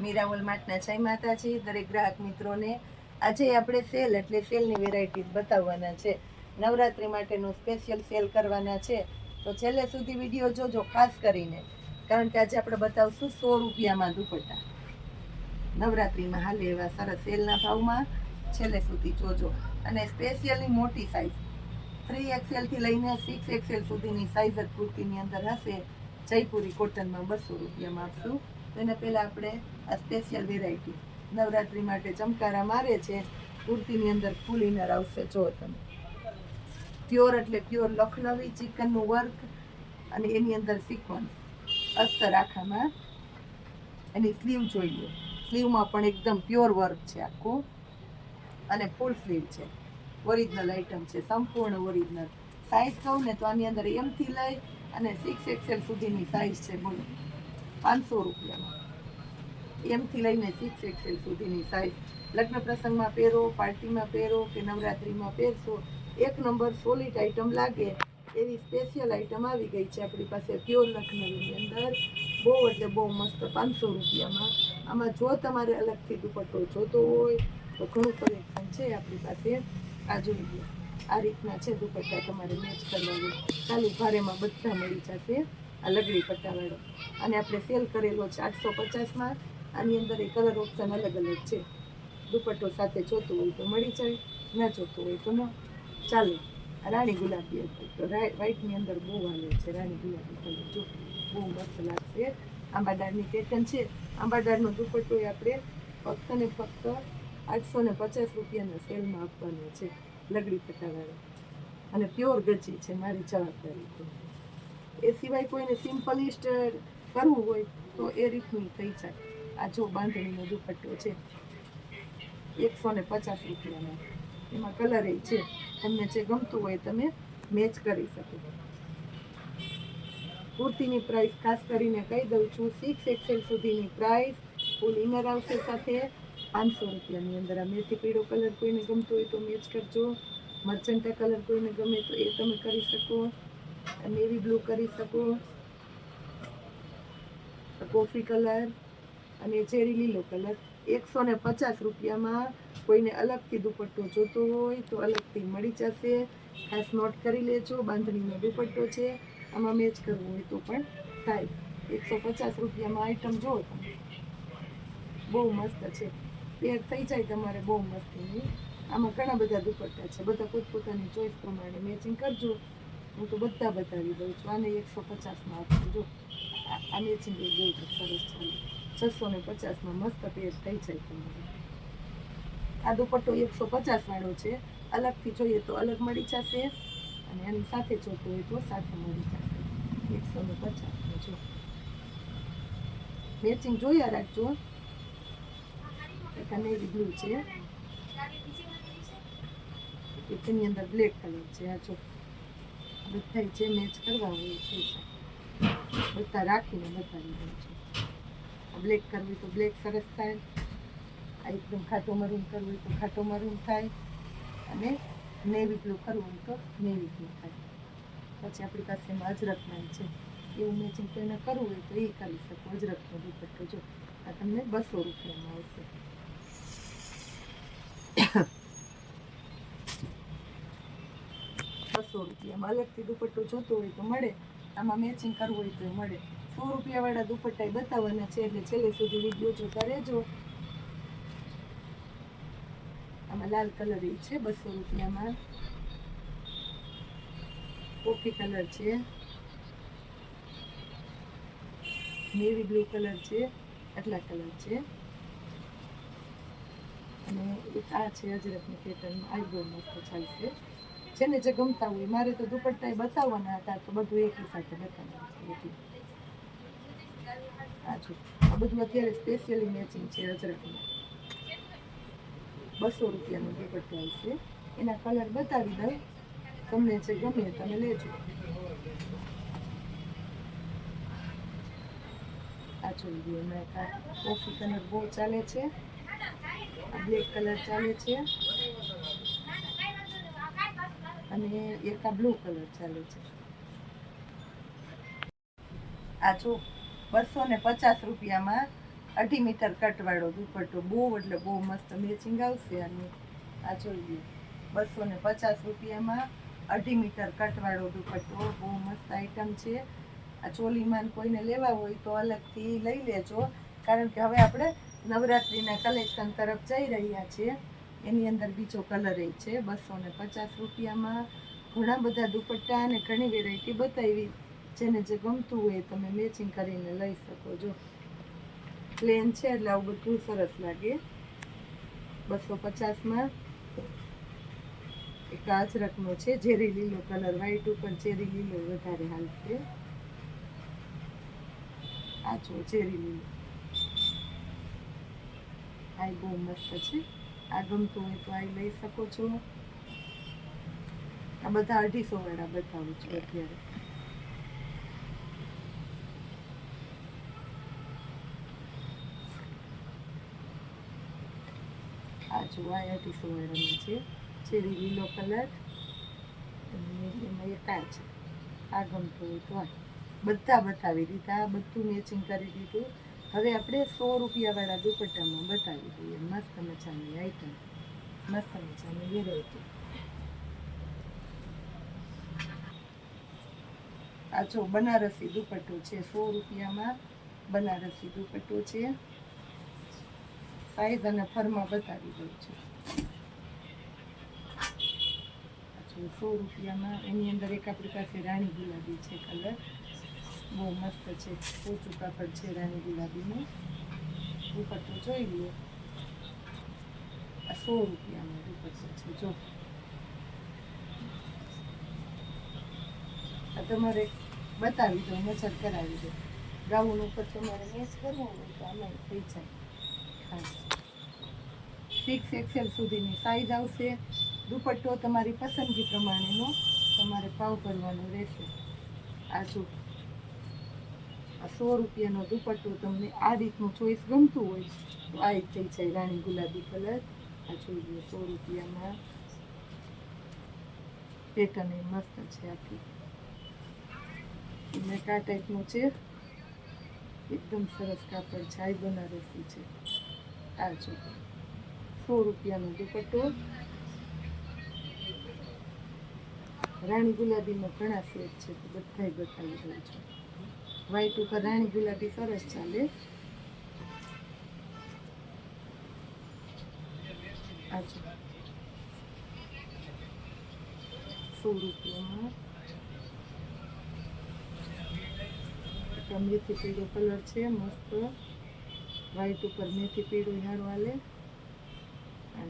મીરાવલ માટના જય માતાજી, દરેક ગ્રાહક મિત્રોને. આજે આપણે સેલ એટલે સેલની વેરાયટી બતાવવાના છે. નવરાત્રી માટેનું સ્પેશિયલ સેલ કરવાના છે. તો છેલ્લે સુધી વીડિયો જોજો, ખાસ કરીને. કારણ કે આજે આપણે બતાવશું સો રૂપિયામાં દુપટ્ટા. નવરાત્રીમાં હાલે એવા સરસ સેલના ભાવમાં છેલ્લે સુધી જોજો. અને સ્પેશિયલી મોટી સાઇઝ થ્રી એક્સેલથી લઈને સિક્સ એક્સેલ સુધીની સાઇઝ જ કુર્તીની અંદર હશે. જયપુરી કોટનમાં બસો રૂપિયામાં આપશું. તો એના પહેલાં આપણે આ સ્પેશિયલ વેરાયટી નવરાત્રી માટે ચમકારા મારે છે. કુર્તીની અંદર ફૂલ ઇનર આવશે. જો તમે પ્યોર એટલે પ્યોર લખનવી ચિકનનું વર્ક અને એની અંદર સિક્વન્સ અસ્તર આખામાં એની સ્લીવ જોઈએ. સ્લીવમાં પણ એકદમ પ્યોર વર્ક છે આખું. અને ફૂલ સ્લીવ છે. ઓરિજિનલ આઇટમ છે. સંપૂર્ણ ઓરિજિનલ. સાઇઝ કહું ને તો આની અંદર એમથી લઈ અને સિક્સ એક્સેલ સુધીની સાઇઝ છે બોલો. પાંચસો રૂપિયામાં. એમથી લઈને સિક્સ એક્સેલ સુધીની સાઈઝ લગ્ન પ્રસંગમાં પહેરો, પાર્ટીમાં પહેરો કે નવરાત્રિમાં પહેરશો, એક નંબર સોલિડ આઇટમ લાગે એવી સ્પેશિયલ આઇટમ આવી ગઈ છે આપણી પાસે પ્યોર લખનવીની અંદર. બહુ એટલે બહુ મસ્ત પાંચસો રૂપિયામાં. આમાં જો તમારે અલગથી દુપટ્ટો જોતો હોય તો ઘણું કલેક્શન છે આપણી પાસે. આ જોઈએ આ રીતના છે દુપટ્ટા તમારે મેચ કરવાનું. ચાલુ, ભારેમાં બધા મળી જશે. આ લગડી પટ્ટાવાળો. અને આપણે સેલ કરેલો છે આઠસો પચાસમાં આની અંદર એ કલર ઓપ્શન અલગ અલગ છે. દુપટ્ટો સાથે જોતું હોય તો મળી જાય, ના જોતું હોય તો ન. ચાલો રાણી ગુલાબી હતી. તો વ્હાઈટની અંદર બહુ આવે છે, રાણી ગુલાબી કલર જો, બહુ મસ્ત લાગશે. આંબાદારની પેટર્ન છે. આંબાદારનો દુપટ્ટો એ આપણે ફક્ત ને ફક્ત આઠસો ને પચાસ રૂપિયાના સેલમાં આપવાનો છે, લગડી પટ્ટાવાળો. અને પ્યોર ગચી છે, મારી જવાબદારી છે. એ સિવાય કોઈને સિમ્પલિસ્ટ કરવું હોય તો એ રીતનું થઈ જાય. આ જો બાંધણીનો દુપટ્ટો છે, એકસો ને પચાસ રૂપિયાનો. એમાં કલર એ છે. તમને જે ગમતું હોય તમે મેચ કરી શકો. કુર્તીની પ્રાઇસ ખાસ કરીને કહી દઉં છું સિક્સ એક્સેલ સુધીની પ્રાઇસ ફૂલ ઇનર આવશે સાથે. પાંચસો રૂપિયાની અંદર આ મેથી પીળો કલર કોઈને ગમતો હોય તો મેચ કરજો. મર્ચન્ટા કલર કોઈને ગમે તો એ તમે કરી શકો. નેવી બ્લુ કરી શકો. કોફી કલર અને ચેરી લીલો કલર. એકસો ને પચાસ રૂપિયામાં કોઈને અલગથી દુપટ્ટો જોતો હોય તો અલગથી મળી જશે. ખાસ નોટ કરી લેજો, બાંધણીનો દુપટ્ટો છે. આમાં મેચ કરવું હોય તો પણ થાય. એકસો પચાસ રૂપિયામાં આઈટમ જુઓ બહુ મસ્ત છે. પેર થઈ જાય તમારે બહુ મસ્તીની આમાં ઘણા બધા દુપટ્ટા છે. બધા પોતપોતાની ચોઈસ પ્રમાણે મેચિંગ કરજો. હું તો બધા બતાવી દઉં છું. આને એકસો પચાસમાં આપું જો, આ- મેચિંગ બહુ જ સરસ છે છસો ને પચાસમાં મસ્ત પેજ થઈ જાય તમારે. આ દુપટ્ટો એકસો પચાસ વાળો છે. અલગથી જોઈએ તો અલગ મળી જશે અને એની સાથે જોતો હોય તો સાથે મળી જશે. એકસો ને પચાસનો જો. મેચિંગ જોયા રાખજો. એક નેવી બ્લુ છે. એની અંદર બ્લેક કલર છે. આ જો. બધા જે મેચ કરવા હોય છે બધા રાખીને બતાવી દઉં છું. બ્લેક કરવી તો બ્લેક સરસ થાય. આ એકદમ ખાટો મરૂન કરવું હોય તો ખાટો મરૂન થાય. અને નેવી બ્લુ કરવું હોય તો નેવી બ્લુ થાય. પછી આપણી પાસે અજરકમાં છે. એવું મેચિંગ કોઈને કરવું હોય તો એ કરી શકો. અજરકનો દુપટ્ટો જો. આ તમને બસો રૂપિયામાં આવશે. બસો રૂપિયા. અલગથી દુપટ્ટો જોતો હોય તો મળે. આમાં મેચિંગ કરવું હોય તો મળે. સો રૂપિયાવાળા દુપટ્ટા બતાવવાના છે એટલે છેલ્લે સુધી વીડિયો જોતા રહેજો. આમાં લાલ કલર એ છે બસો રૂપિયામાં. કોફી કલર છે. નેવી બ્લુ કલર છે. આટલા કલર છે. અને આ છે અજરકની પેટર્નમાં આઈબ્રો મસ્ત ચાલશે. જેને જે ગમતા હોય, મારે તો દુપટ્ટા બતાવવાના હતા, તો બધું એકી સાથે બતાવવાનું આ બધું અત્યારે સ્પેશિયલી મેચિંગ છે અજરકમાં બસો રૂપિયાનો દુપટ્ટો આવશે એના કલર બતાવી દઉં. તમને જે ગમે તમે લેજો. આ જોઈ એમાં કોફી કલર બહુ ચાલે છે. બ્લેક કલર ચાલે છે. અને એક બ્લુ કલર ચાલે છે. આ જો બસો ને પચાસ રૂપિયામાં અઢી મીટર કટવાળો દુપટ્ટો. બહુ એટલે બહુ મસ્ત મેચિંગ આવશે અને આ જોઈ બસો ને પચાસ રૂપિયામાં અઢી મીટર કટવાળો દુપટ્ટો. બહુ મસ્ત આઈટમ છે. આ ચોલીમાં કોઈને લેવા હોય તો અલગથી લઈ લેજો. કારણ કે હવે આપણે નવરાત્રિના કલેક્શન તરફ જઈ રહ્યા છીએ. એની અંદર બીજો કલર એ છે, બસો ને પચાસ રૂપિયામાં. ઘણા બધા દુપટ્ટા અને ઘણી વેરાયટી બતાવી, જેને જે ગમતું હોય તમે મેચિંગ કરીને લઈ શકો છો. પ્લેન છે એટલે આવું બધું સરસ લાગે. બસો પચાસમાં. એક કાચરકનો છે, ઝેરી લીલો કલર વ્હાઈટ ઉપર ઝેરી લીલો વધારે હાલશે. આ જો ઝેરી લીલો. આ બહુ મસ્ત છે. આ ગમતું હોય તો આ લઈ શકો છો. આ બધા અઢીસો વાળા બતાવું છું અત્યારે. આ જો, આ અઢીસો વાળામાં છે. ચેરી લીલો કલર છે. આ ગમતું હોય તો બધા બતાવી દીધા બધું મેચિંગ કરી દીધું. હવે આપણે સો રૂપિયાવાળા દુપટ્ટામાં બતાવી દઈએ. મસ્ત મજાની આઈટમ મસ્ત મજાની વેરાયટી આ બનારસી દુપટ્ટો છે, સો રૂપિયામાં બનારસી દુપટ્ટો છે. સાઈઝ અને ફરમાં બતાવી દઉં છું. સો રૂપિયામાં, એની અંદર એક આપણી પાસે રાણી ગુલાબી છે કલર બહુ મસ્ત છે. ઓછું કાપડ છે રાણી ગુલાબીનું. દુપટ્ટો જોઈ લો. આ સો રૂપિયાનો દુપટ્ટો છે, જો. આ તમારે બતાવી દો નજર કરાવી દો. ગાઉન ઉપર તમારે મેચ કરવું હોય તો આમાં થઈ જાય. ખાસ. સિક્સ એક્સેલ સુધીની સાઈઝ આવશે. દુપટ્ટો તમારી પસંદગી પ્રમાણેનો તમારે ભાવ કરવાનો રહેશે. આ જો. સો રૂપિયાનો દુપટ્ટો તમને આ રીતનું ચોઈસ ગમતું હોય, તો આ એક થઈ જાય રાણી ગુલાબી કલર. આ જોઈ લો, સો રૂપિયામાં પેટર્ન એ મસ્ત છે આખી. મેં આ ટાઈપનું છે. એકદમ સરસ કાપડ આ બનારસી છે. આ જો, સો રૂપિયાનો દુપટ્ટો. રાણી ગુલાબીમાં ઘણા સેટ છે, તો બધાય બતાવી દઉં છું. વ્હાઈટ ઉપર રાણી ગુલાબી સરસ ચાલે. સો રૂપિયામાં. મેથી પીળો કલર છે, મસ્ત. વ્હાઈટ ઉપર મેથી પીળો ઝાડો આલે આ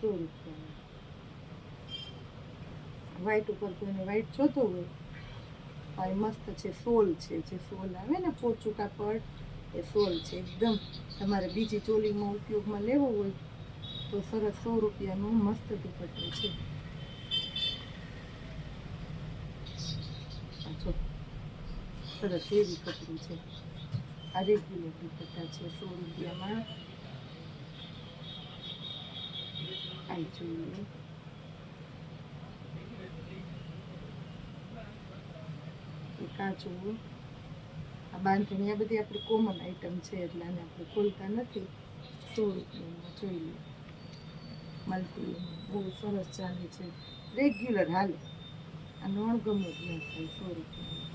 સો રૂપિયામાં. વ્હાઈટ ઉપર કોઈને વ્હાઈટ જોતો હોય? આ મસ્ત છે સોલ છે, જે સોલ આવે ને પોચું કાપડ એ સોલ છે એકદમ. તમારે બીજી ચોલીમાં ઉપયોગમાં લેવો હોય તો સરસ સો રૂપિયાનો મસ્ત દુપટ્ટો છે. સરસ એવી કપડું છે. આ રેગ્યુલર દુપટ્ટા છે સો રૂપિયામાં. આવી જોઈએ. એક કાચું આ બાંધણી આ બધી આપણી કોમન આઈટમ છે એટલે આને આપણે ખોલતા નથી. સો રૂપિયામાં જોઈ લો. મલ્ટી બહુ સરસ ચાલે છે. રેગ્યુલર હાલે. આ નોણ ગમે જ ન થાય સો રૂપિયામાં.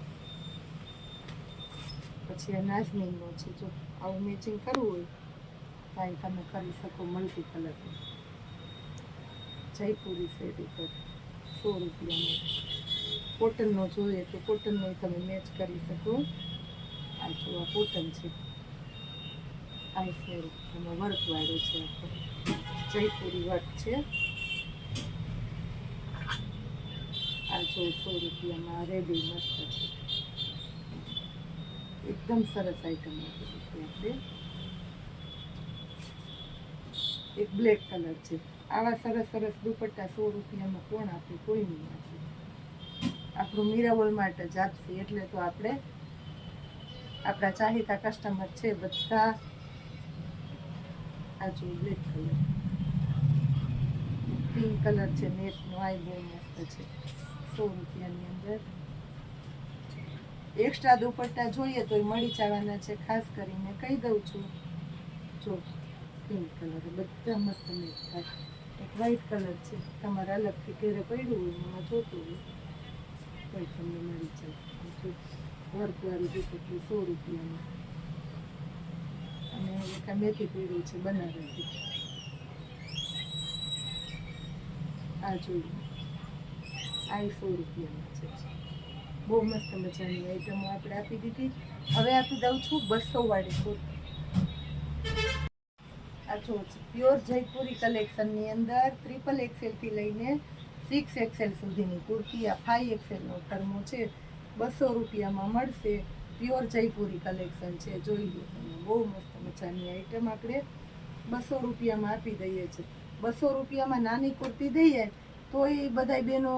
પછી આ નાઝનીનો છે. જો આવું મેચિંગ કરવું હોય તો તમે કરી શકો મલ્ટી કલર જયપુરી સેટ ઉપર સો રૂપિયામાં. કોટનનો જોઈએ તો કોટનનો તમે મેચ કરી શકો. આ જો આ કોટન છે. આ છે એમાં વર્કવાળું છે જયપુરી વર્ક છે. આ જો સો રૂપિયામાં રેડી મસ્ત છે. એકદમ સરસ આઈટમ આપી આપણે. એક બ્લેક કલર છે. આવા સરસ સરસ દુપટ્ટા સો રૂપિયામાં કોણ આપે? કોઈ નહીં આપે. આપણું મીરાવોલ માટે જ આપશે એટલે તો આપણે આપણા ચાહીતા કસ્ટમર છે બધા આ જો બ્લેક કલર પિંક કલર છે નેટનો આ મસ્ત છે. સો રૂપિયાની અંદર. એક્સ્ટ્રા દુપટ્ટા જોઈએ તો એ મળી જવાના છે, ખાસ કરીને કહી દઉં છું. જો પિંક કલર બધા મસ્ત મેચ થાય. એક વ્હાઈટ કલર છે, તમારે અલગથી ઘેરે પડ્યું હોય એમાં જોતું હોય. તો તમને મળી જાય વર્કવાળી દુપટ્ટી સો રૂપિયાની અને એક મેથી પીળું છે બનાવેલી આ જોયું આ સો રૂપિયામાં છે બહુ મસ્ત મજાની આઈટમો આપણે આપી દીધી હવે આપી દઉં છું બસો વાળી કુર્તી આ જો પ્યોર જયપુરી કલેક્શનની અંદર ટ્રિપલ એક્સેલથી લઈને સિક્સ એક્સેલ સુધીની કુર્તી, આ ફાઈવ એક્સેલનો થર્મો છે, બસો રૂપિયામાં મળશે. પ્યોર જયપુરી કલેક્શન છે, જોઈ લો તમે, બહુ મસ્ત મજાની આઈટમ આપણે બસો રૂપિયામાં આપી દઈએ છીએ. બસો રૂપિયામાં નાની કુર્તી દઈએ, તો એ બધાય બહેનો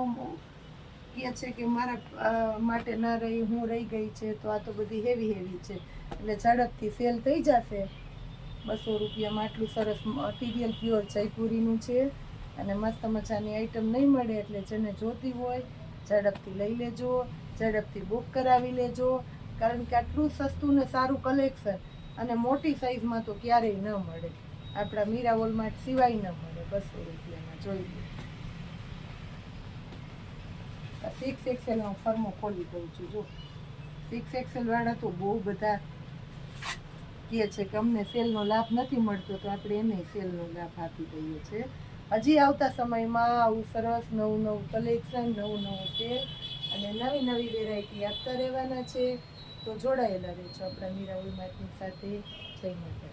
કહે છે કે મારા માટે ન રહી, હું રહી ગઈ છે, તો આ તો બધી હેવી હેવી છે. એટલે ઝડપથી સેલ થઈ જશે. બસો રૂપિયામાં આટલું સરસ મટીરિયલ પ્યોર જયપુરીનું છે. અને મસ્ત મજાની આઈટમ નહીં મળે એટલે જેને જોતી હોય ઝડપથી લઈ લેજો, ઝડપથી બુક કરાવી લેજો. કારણ કે આટલું સસ્તું ને સારું કલેક્શન અને મોટી સાઈઝમાં તો ક્યારેય ન મળે. આપણા મીરા વોલમાર્ટ સિવાય ન મળે. બસો રૂપિયામાં જોઈ લો. સિક્સ એક્સેલનો ફર્મો ખોલી દઉં છું, જો. સિક્સ એક્સેલ વાળા તો બહુ બધા કહે છે કે અમને સેલનો લાભ નથી મળતો, તો આપણે એને સેલનો લાભ આપી દઈએ છીએ. હજી આવતા સમયમાં આવું સરસ નવું નવું કલેક્શન નવું નવું સેલ અને નવી નવી વેરાયટી આપતા રહેવાના છે. તો જોડાયેલા રહેજો આપણા મીરા માથની સાથે. જય માતાજી.